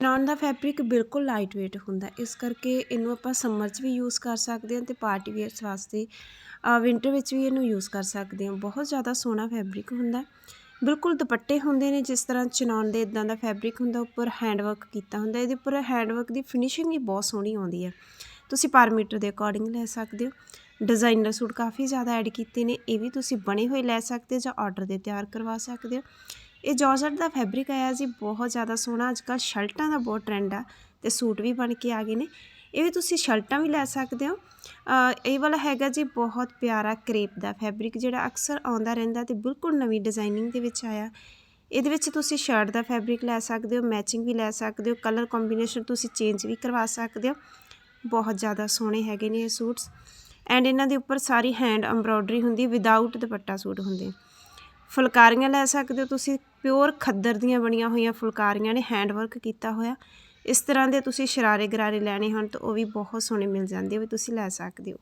ਨਾਨ ਦਾ ਫੈਬਰਿਕ ਬਿਲਕੁਲ light weight ਹੁੰਦਾ ਇਸ ਕਰਕੇ ਇਹਨੂੰ ਆਪਾਂ ਸਮਰ 'ਚ ਵੀ ਯੂਜ਼ ਕਰ ਸਕਦੇ ਹਾਂ ਅਤੇ ਪਾਰਟੀ ਵੇਅਰਸ ਵਾਸਤੇ ਵਿੰਟਰ ਵਿੱਚ ਵੀ ਇਹਨੂੰ ਯੂਜ਼ ਕਰ ਸਕਦੇ ਹਾਂ। ਬਹੁਤ ਜ਼ਿਆਦਾ ਸੋਹਣਾ ਫੈਬਰਿਕ ਹੁੰਦਾ ਬਿਲਕੁਲ ਦੁਪੱਟੇ ਹੁੰਦੇ ਨੇ, ਜਿਸ ਤਰ੍ਹਾਂ ਚਨਾਨ ਦੇ ਇਦਾਂ ਦਾ ਫੈਬਰਿਕ ਹੁੰਦਾ, ਉੱਪਰ ਹੈਂਡ ਵਰਕ ਕੀਤਾ ਹੁੰਦਾ। ਇਹਦੇ ਉੱਪਰ ਹੈਂਡ ਵਰਕ ਦੀ ਫਿਨਿਸ਼ਿੰਗ ਵੀ ਬਹੁਤ ਸੋਹਣੀ ਆਉਂਦੀ ਹੈ। ਤੁਸੀਂ ਪਰ ਮੀਟਰ ਦੇ ਅਕੋਰਡਿੰਗ ਲੈ ਸਕਦੇ ਹੋ। ਡਿਜ਼ਾਈਨਰ ਸੂਟ ਕਾਫੀ ਜ਼ਿਆਦਾ ਐਡ ਕੀਤੇ ਨੇ। ਇਹ ਵੀ ਤੁਸੀਂ ਬਣੇ ਹੋਏ ਲੈ ਸਕਦੇ ਹੋ ਜਾਂ ਆਰਡਰ ਦੇ ਤਿਆਰ ਕਰਵਾ ਸਕਦੇ ਹੋ। ਇਹ ਜਾਰਜਟ ਦਾ ਫੈਬਰਿਕ ਆਇਆ ਜੀ, ਬਹੁਤ ਜ਼ਿਆਦਾ ਸੋਹਣਾ। ਅੱਜ ਕੱਲ੍ਹ ਸ਼ਰਟਾਂ ਦਾ ਬਹੁਤ ਟ੍ਰੈਂਡ ਆ ਤੇ ਸੂਟ ਵੀ ਬਣ ਕੇ ਆ ਗਏ ਨੇ। ਇਹ ਵੀ ਤੁਸੀਂ ਸ਼ਰਟਾਂ ਵੀ ਲੈ ਸਕਦੇ ਹੋ। ਇਹ ਵਾਲਾ ਹੈਗਾ ਜੀ ਬਹੁਤ ਪਿਆਰਾ ਕਰੇਪ ਦਾ ਫੈਬਰਿਕ, ਜਿਹੜਾ ਅਕਸਰ ਆਉਂਦਾ ਰਹਿੰਦਾ ਤੇ ਬਿਲਕੁਲ ਨਵੀਂ ਡਿਜ਼ਾਈਨਿੰਗ ਦੇ ਵਿੱਚ ਆਇਆ। ਇਹਦੇ ਵਿੱਚ ਤੁਸੀਂ ਸ਼ਰਟ ਦਾ ਫੈਬਰਿਕ ਲੈ ਸਕਦੇ ਹੋ, ਮੈਚਿੰਗ ਵੀ ਲੈ ਸਕਦੇ ਹੋ, ਕਲਰ ਕੰਬੀਨੇਸ਼ਨ ਤੁਸੀਂ ਚੇਂਜ ਵੀ ਕਰਵਾ ਸਕਦੇ ਹੋ। ਬਹੁਤ ਜ਼ਿਆਦਾ ਸੋਹਣੇ ਹੈਗੇ ਨੇ ਇਹ ਸੂਟਸ। ਐਂਡ ਇਹਨਾਂ ਦੇ ਉੱਪਰ ਸਾਰੀ ਹੈਂਡ ਐਮਬ੍ਰੋਇਡਰੀ ਹੁੰਦੀ ਹੈ, ਵਿਦਆਊਟ ਦੁਪੱਟਾ ਸੂਟ ਹੁੰਦੇ। ਫੁਲਕਾਰੀਆਂ ਲੈ ਸਕਦੇ ਹੋ ਤੁਸੀਂ, ਪਿਓਰ ਖੱਦਰ ਦੀਆਂ ਬਣੀਆਂ ਹੋਈਆਂ ਫੁਲਕਾਰੀਆਂ ਨੇ ਹੈਂਡ ਵਰਕ ਕੀਤਾ ਹੋਇਆ। ਇਸ ਤਰ੍ਹਾਂ ਦੇ ਤੁਸੀਂ ਸ਼ਰਾਰੇ ਗਰਾਰੇ ਲੈਣੇ ਹਨ ਤਾਂ ਉਹ ਵੀ ਬਹੁਤ ਸੋਹਣੇ ਮਿਲ ਜਾਂਦੇ ਹੋ ਵੀ ਤੁਸੀਂ ਲੈ ਸਕਦੇ ਹੋ।